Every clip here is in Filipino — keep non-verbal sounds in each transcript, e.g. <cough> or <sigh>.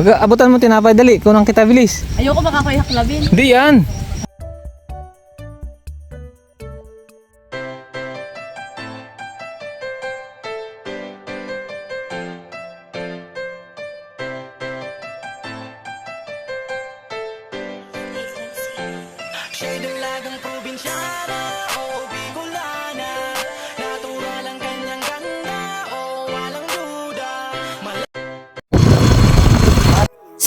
Mag-abutan mo tinapay, dali. Kunang kita bilis. Ayoko baka ko ihaklabin. Hindi yan.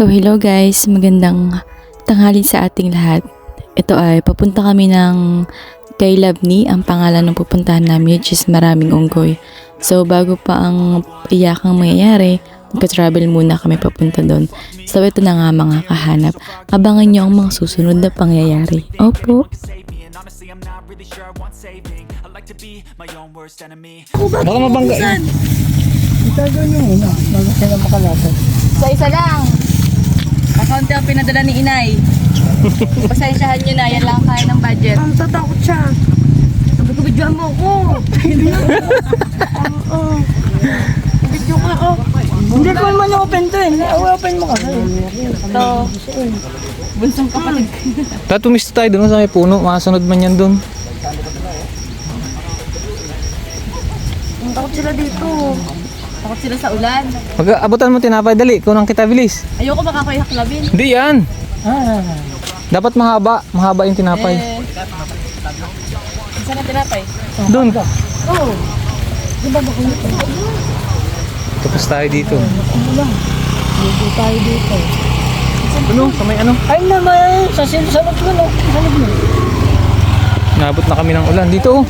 So hello guys, magandang tanghali sa ating lahat. Ito ay papunta kami ng kay Labni, ang pangalan ng pupuntahan namin which is maraming unggoy. So bago pa ang iyakang mangyayari, magka-travel muna kami papunta doon. So ito na nga mga kahanap. Abangan nyo ang mga susunod na pangyayari. Opo. Sapient, honestly I'm not really sure I want saving I like to be my own worst enemy Baka mabangga. So isa lang. Akaunti ang pinadala ni inay. <laughs> Pasensyahan nyo na, yan lang ang kaya ng budget. Ang tatakot siya. Sabi ko, bidyohan mo ako. <laughs> Oo. Bidyo ka ako. Hindi ko naman open to eh. I-open mo kasi. Ito, bunsong kapatid. <laughs> Tatumis tayo doon sa may puno. Makasunod man yan doon. Ang takot sila dito. Takot sila sa ulan. Mag-abutan mo tinapay, dali. Kunang kita bilis. Ayoko baka ko ihaklabin. Hindi yan. Dapat mahaba. Mahaba yung tinapay. Eh, saan na tinapay? Doon. Oo. Tapos tayo dito. Dito tayo dito. Ano? Sa may ano? Ay naman, sa sinunod ko no. Sanod mo. Nabot na kami ng ulan. Dito oh.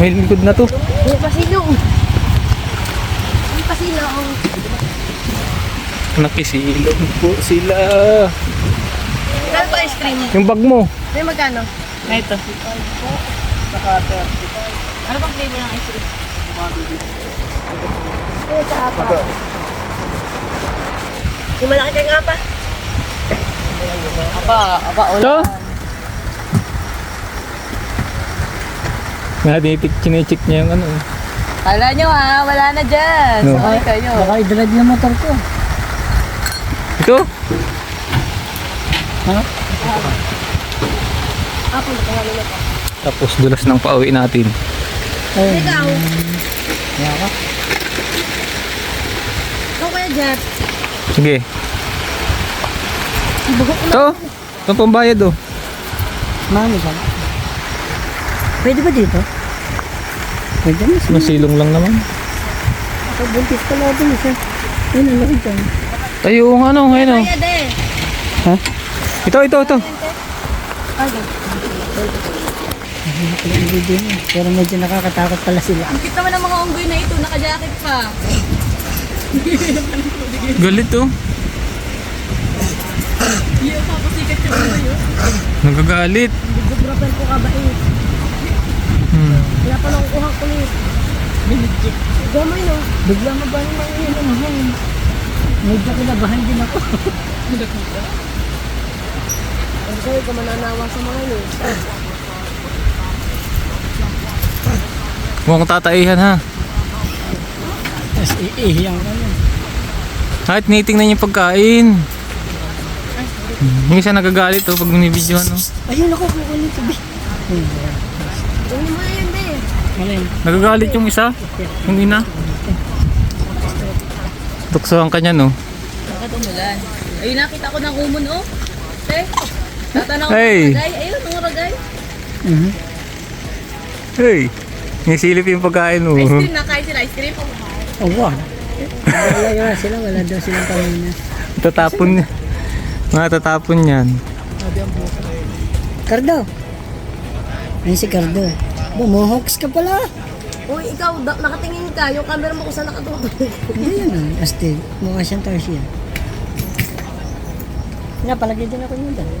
May likod na to. May. May pasilong. Nakisilog po sila. Saan pa ice cream? Yung bag mo. May magkano? Na ito. Ano bang flavor ng ice cream? Yung malaki kang apa. Aba, aba, Ito. Naditik, chinecheck niya yung ano. eh. Kala nyo ha, wala na dyan. No. Sakay kayo. Baka i-drive yung motor ko. Ito? Tapos dulas ng pauwi natin. Ikaw. Ikaw kaya Jet. Sige. Ito. Ito pambayad oh. Mami ka. Pwede ba dito? Pwede na siya. Masilong lang naman. Ako buntis pa natin isa. Ayun, ang laki dyan. Tayo ang ano ngayon oh. Kaya de. Ito, ito, ito. Ang. Pero medyo nakakatakot pala sila. Ang cute naman ng mga unggoy na ito, naka-jacket pa. Galit oh. Ako papasikat yung unggoy oh. Nagagalit. Bigograpper ko ka ba eh. Hmm. Kaya pala ang kuha ko ni. Gamay no. Bigla mo ba naman yun ang hangin? Medyo kinabahan din ako. <laughs> Ang sabi ko mananawa sa mga yun. Mukhang tataihan ha. Tapos iihiyang ka yun. Kahit tinitingnan yung pagkain. Yung isa nagagalit oh pag binibidyohan oh. Ayun ako, kukunin ito. Ano mo yun eh? Malay. Nagagalit yung isa. Yung ina. Tuksohan ka niya no. Bakit umulan? Ayun nakita ko ng umon oh. Eh, tatanaw ko Hey. ng ragay. Ayun, ng ragay. Mhm. Hey. Nisilip yung pagkain oh. Ice cream, nakain sila ice cream. Oh, wow. Wala yun sila, wala daw silang pamina. Tatapon niya. Mga tatapon yan. Cardo. Ayun si Cardo. Bumuhoks ka pala. Uy, ikaw, da- nakatingin ka. Yung camera mo kung saan nakatutok. Hindi yun ah. Astig. Mukha siyang Tarsian. Nga, palagay din ako yun dahil.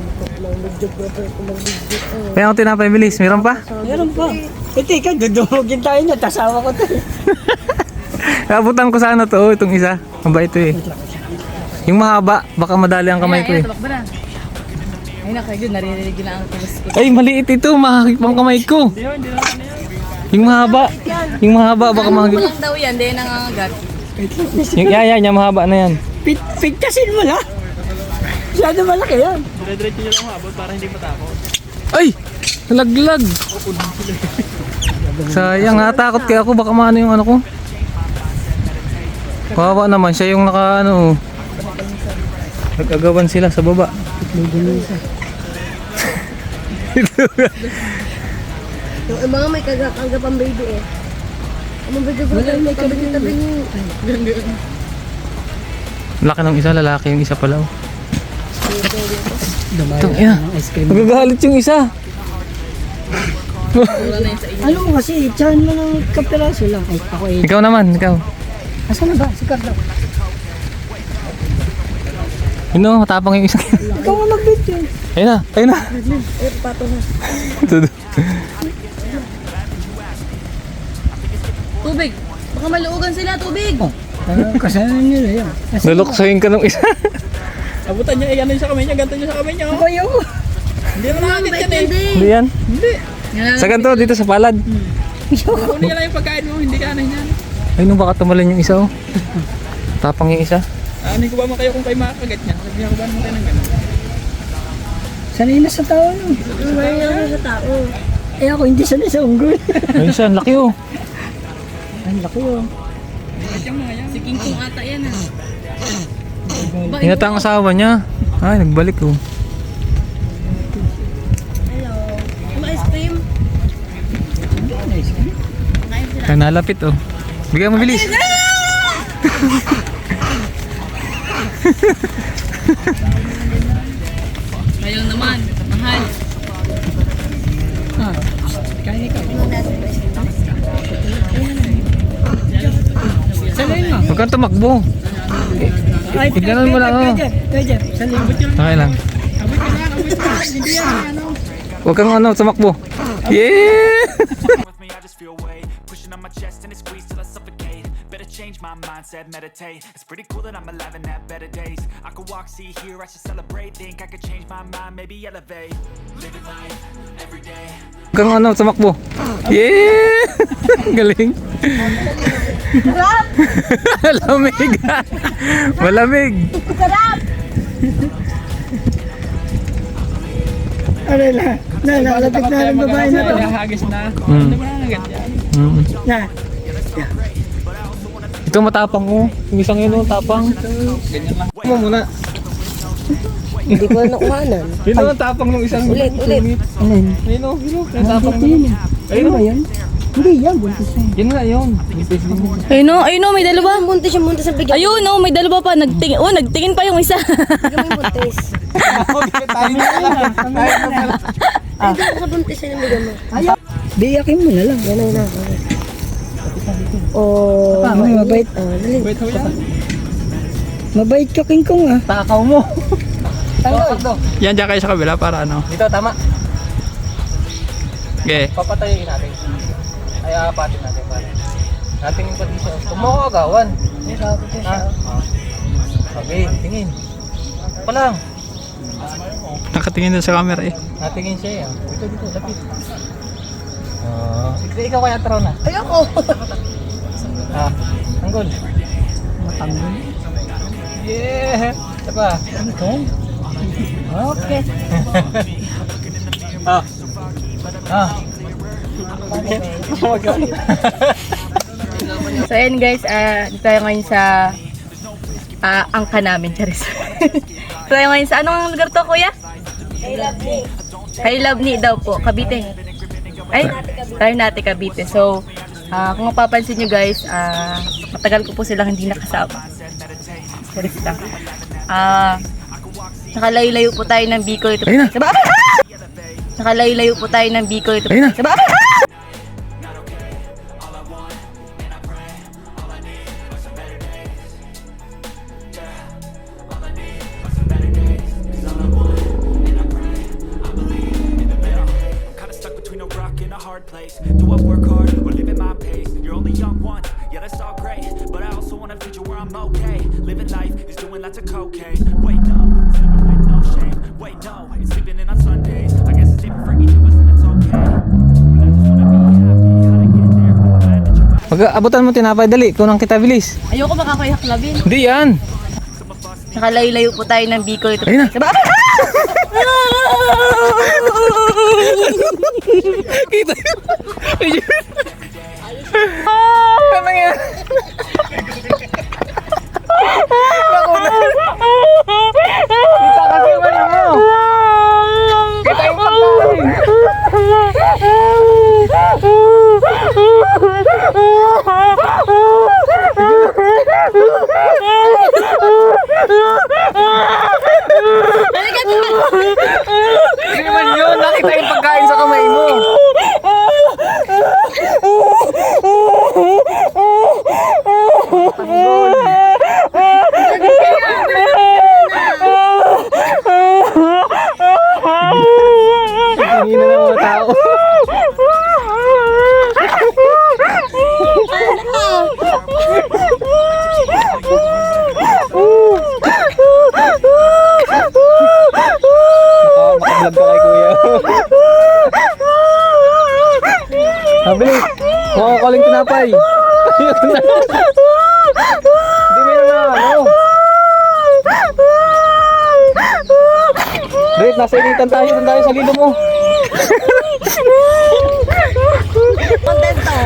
Kaya ako tinapay bilis. Meron pa? Meron pa. Eh, teka, dudumugin tayo niya. Tasawa ko to. <laughs> Abutan ko sana to. oh, Itong isa. Maba ito eh. Yung mahaba. Baka madali ang kamay ko eh. Tabak ba na? Ayun na kayo, naririnig yun ang ko. Ay, maliit ito. Makakip ang kamay ko. Yung mahaba. Yung mahaba. Baka Ano makakip. lang daw yan, hindi nangangagat. Yung, yeah, yeah, yung mahaba na yan. Pit, pigtasin mo lang. Masyado malaki yan. Ay! Nalaglag! Sayang, natakot kaya ako. Baka maano yung ano ko. Kawawa naman, siya yung naka ano. Nag-agawan sila sa baba. Yung mga may kagakagap ang baby eh. Ang baby ko Wala, may niyo. Laki ng isa, lalaki yung isa pala. oh. Itong ina. Magagalit yung isa. Ano mo kasi, tiyan mo ng kapiraso lang. Ay, ako eh. Ikaw naman, ikaw. Asan na ba? Si Carlo. Yun o, matapang yung isa. Ikaw nga mag-video. Ayun na, ayun na. Eh, pato na. Tudo. Tubig. Baka maluugan sila, tubig. Oh, ano, kasalanan nyo na yan. Kasi Naluksoyin ka ng isa. Abutan niya, yung sa kamay niya, ganto niya sa kamay niya. Oh. Ayaw. Hindi naman nakakit yan eh. Hindi yan. Sa ganito, dito sa palad. Kunin niya lang yung pagkain mo, hindi ka ano yan. Ay, nung baka tumalan yung isa oh. Tapang yung isa. Ano ko ba mo kayo kung kayo makakagat niya? Sabihan ko ba naman kayo ng gano'n? Sanay na sa tao no. Ang mahal sa tao. Eh ako hindi sanay sa unggol. Ayun siya, ang laki oh. Ang laki oh. Si King Kong ata yan ah. Hinata ang asawa niya. Ay, nagbalik oh. Hello. Ano ice cream? Kaya nalapit oh. Bigyan mo bilis. <laughs> mahal. Ah, kaya ikaw. Sanay mo. Huwag kang tumakbo. Tignan mo lang, oh. Kaya mo. Okay lang. Ka ka ano. Huwag kang ano, tumakbo. Yeah! pushing on my chest and it squeezes change my mindset, meditate. It's pretty cool that I'm alive and have better days. I could walk, see, hear, I should celebrate. Think I could change my mind, maybe elevate. Living life every day. Kang ano, tumakbo. Yeah! <laughs> Galing. Malamig. Malamig. Ano na? Na, nakalapit na ng babae na to. Nahagis na. Mm. Ano ba nakagat yan? Mm. Na, Ito matapang oh. Yung isang yun oh, tapang. Ganyan lang. Mo muna. Hindi ko na nakuhanan. <laughs> Yun oh, tapang ng isang Ulit, ulit. alin? Ayun oh, yun. Yung tapang Ito yun eh. Ano ba yun? Hindi yan, buntis na yun. Yun nga yun. Buntis din. Ayun o, ayun o, may dalawa. Muntis yung muntis ang bigyan. Ayun o, may dalawa pa. Nagtingin, oh, nagtingin pa yung isa. Bigyan mo yung buntis. Ay, di ko buntis na bigyan mo. Ayaw. Biyakin mo na lang. Yan na, yan na. Oh, Ah, may mabait. Ah, dali. Wait, ho yan. Mabait ka, King Kong ah. Takaw mo. <laughs> Tanggal. Yan, dyan kayo sa kabila para ano. Dito, tama. Okay. Papatayin natin. Ay, aapatin natin. Pare. Natin yung pati siya. Huwag mo ako agawan. Ha? Sabi, tingin. Pa lang. Nakatingin din sa camera eh. Natingin siya yan. Dito, dito, lapit. Ah, ikaw, kaya taraw na. Ayoko. <laughs> Ah, tanggol. Matanggol. Yeah! Isa pa. Okay. Ah. Ah. So ayan guys, ah dito tayo ngayon sa ah angka namin, Charis. <laughs> dito tayo ngayon sa anong lugar to, kuya? I love me. Kay Love ni daw po, Cavite. Ay, tayo natin Cavite. So, ah kung mapapansin nyo guys, ah matagal ko po silang hindi nakasama. Charis lang. Ah, nakalayo-layo po tayo ng Bicol ito. Ayun na. Nakalayo-layo po tayo ng Bicol ito. Ayun na. You Mag-abutan mo tinapay, dali. Kunang kita bilis. Ayoko makakayak labin. Hindi yan. Nakalayo-layo po tayo ng Bicol. Ito Ayun na. Sa ba- <laughs> Kita yun. Ano nangyari? Kita kasi yung ano mo. Kita yung pagkain. Hindi naman yun. Nakita yung pagkain sa kamay mo. Tingin na ng mga tao. Baka makablog ka kay kuya. Sabili, mukha ka kaling tinapay. Ayun na. Hindi meron na ano. Initan tayo. Doon tayo sa lilo mo. Contento.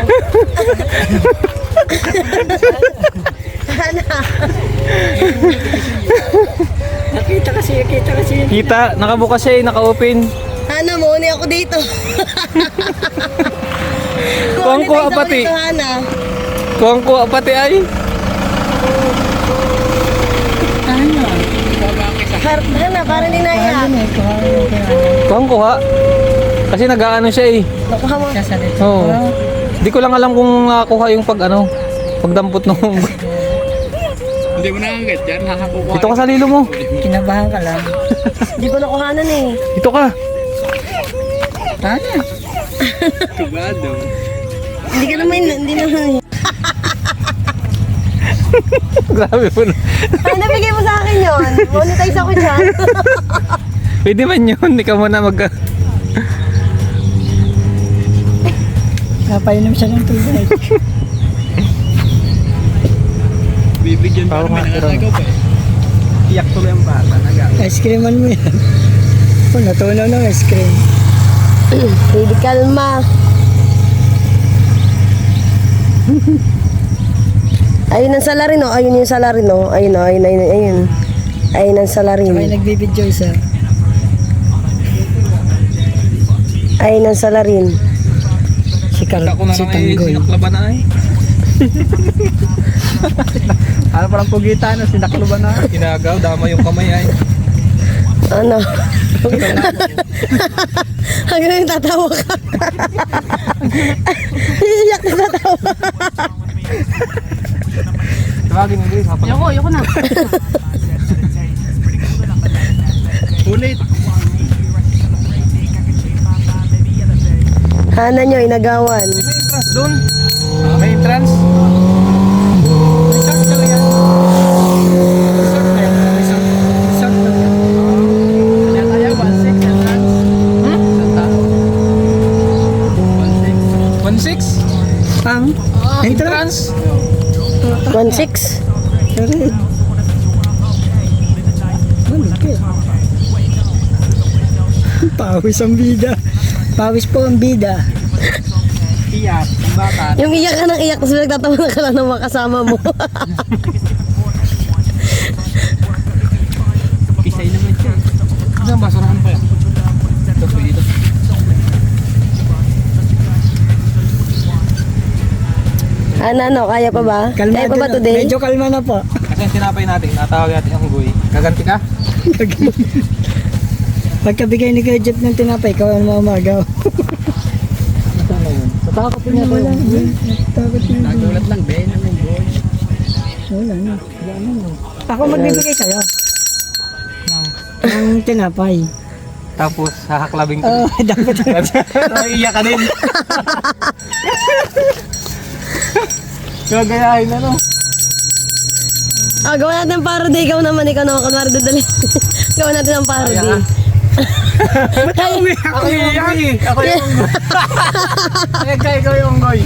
Nakita kasi, nakita kasi. Kita, nakabukas siya eh, naka-open. Hana, mauni ako dito. Kuwang kuha pati. Kuwang kuha pati ay. Har Hana, parang hindi naiyak. Kuwang kuha. Kasi nag-ano siya eh. Nakuha mo. Oo. Di ko lang alam kung nakakuha yung pag ano, pagdampot nung... Hindi mo nakakit yan, nakakukuha. Dito ka sa lilo mo. Kinabahan ka lang. <laughs> Hindi ko nakuhanan eh. Dito ka. Tana. Kubado. Hindi ka naman, hindi naman eh. <laughs> <laughs> Grabe po. Hana, bigay mo sa akin yun. Monetize ako dyan. <laughs> Pwede man yun. Hindi ka muna mag... Napainom siya ng tubig. Bibigyan pa nga, pero- nakakagaw pa eh. Iyak tuloy ang bata, naga. Ice creaman mo yan. Oh, natunaw ng ice cream. <clears throat> Baby, kalma. <laughs> Ayun ang salarin, oh. Ayun yung salarin, oh. Ayun. Ayun, ayun, ayun. Ayun ang salarin. May nagbibidyo isa. Ayun ang salarin. Si, na si lang ay Tanggol. sinaklaban na ay. Ano parang pugitan, sinakluban na. <laughs> Kinagaw, dama yung kamay ay. Ano? <laughs> Hanggang yung tatawa ka. <laughs> Iyak na tatawa. Tawagin mo guys, hapon. Ayoko, ayoko na. Ulit. Hana nyo, inagawan. May entrance doon. 1-6. Correct. Malaki. Pawis ang bida. Pawis po ang bida. Iyak, ang bata. Yung iyak ka ng iyak, tapos nagtatawa na ka lang ng mga kasama mo. Kisay naman siya. Diyan ba? Sarahan pa yan. Ito po dito. Ano, ano, kaya pa ba? kaya pa ba na. today? Medyo kalma na po. Kasi yung tinapay natin, natawag natin yung guy. Gaganti ka? <laughs> Pagkabigay ni Kuya Jeff ng tinapay, ikaw ang mamagaw. Na yun. Natakot po niya Wala. Takot na. Nagulat lang, Ben. Ano boy? Wala na. Ako magbibigay sa'yo. Ng tinapay. Tapos, hahaklabing ko. Oh, dapat. <laughs> Naiiyak ka din. <laughs> Gagayahin na no. Ah, gawa natin parody. Ikaw naman, ikaw naman. Kunwari dadali. <laughs> gawa natin ang parody. Kaya <laughs> Ako yung unggoy. Ako yung unggoy. Eka, ikaw yung unggoy.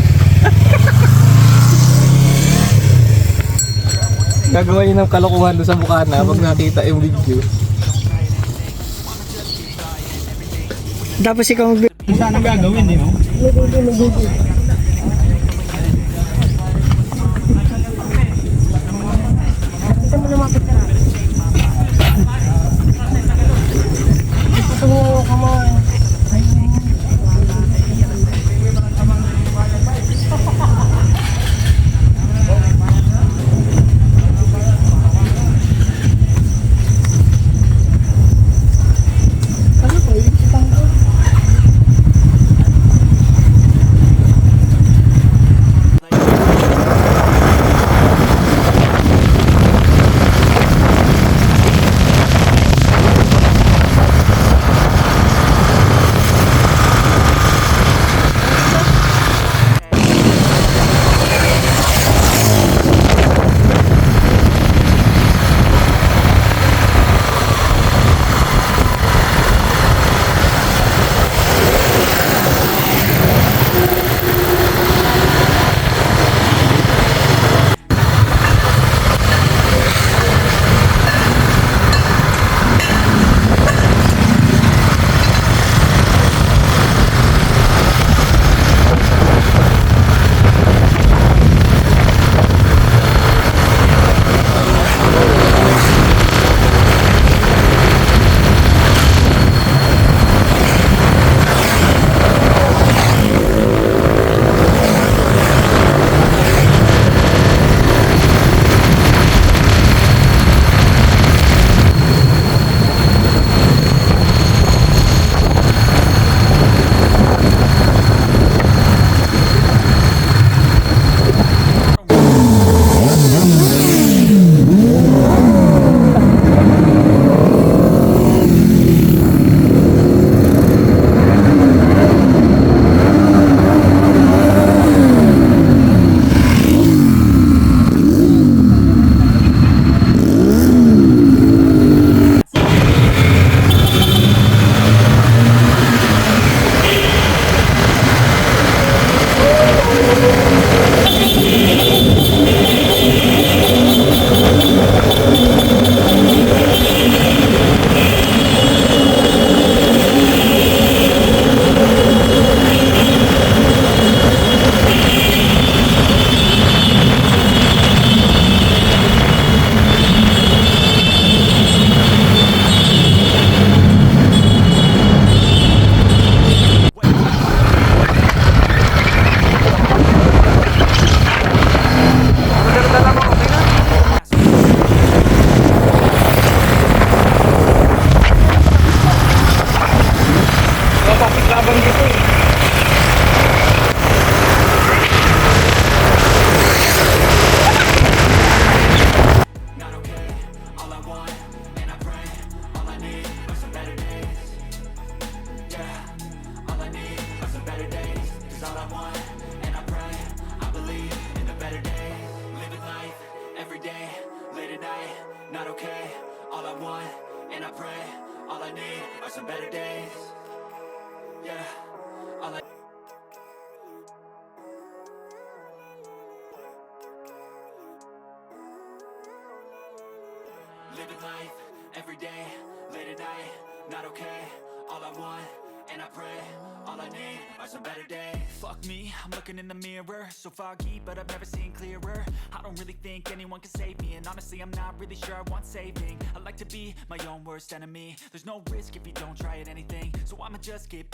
Gagawa ng kalokohan doon sa Bukana pag nakita yung video. Tapos ikaw ang Saan ang gagawin, eh, no? So foggy, but I've never seen clearer. I don't really think anyone can save me, and honestly, I'm not really sure I want saving. I like to be my own worst enemy. There's no risk if you don't try at anything, so I'ma just keep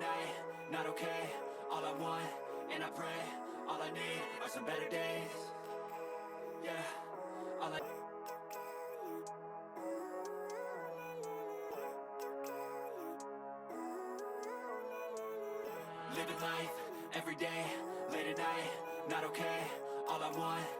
night, not okay. All I want, and I pray, all I need are some better days. Yeah, all I Living life every day, late at night, not okay. All I want,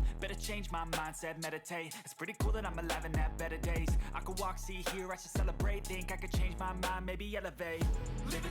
Better change my mindset, meditate. It's pretty cool that I'm alive and have better days. I could walk, see, hear, I should celebrate. Think I could change my mind, maybe elevate. Living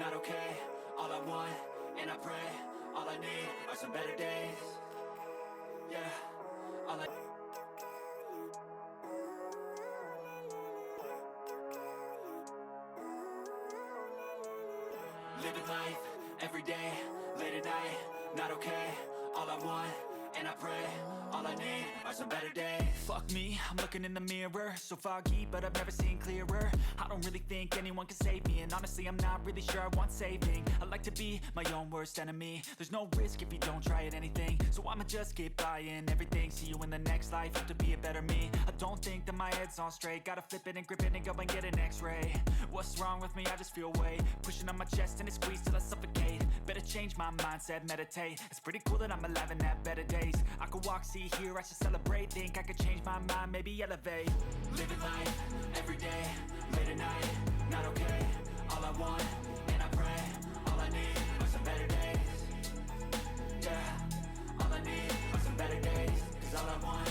not okay. All I want, and I pray, all I need are some better days. Yeah, all I Living life every day, late at night, not okay. All I want, and I pray, all I need are some better days. Fuck me, I'm looking in the mirror, so foggy, but I've never seen clearer. I don't really think anyone can save me, and honestly, I'm not really sure I want saving. I like to be my own worst enemy. There's no risk if you don't try at anything, so I'ma just keep buying everything. See you in the next life, have to be a better me. I don't think that my head's on straight, gotta flip it and grip it and go and get an X-ray. What's wrong with me? I just feel weight pushing on my chest and it squeezes till I suffocate. Better change my mindset, meditate. It's pretty cool that I'm alive and have better days. I could walk, see, hear, I should celebrate. Think I could change my mind, maybe elevate. Living life every day, late at night, not okay. All I want, and I pray, all I need are some better days. Yeah, all I need are some better days. Cause all I want,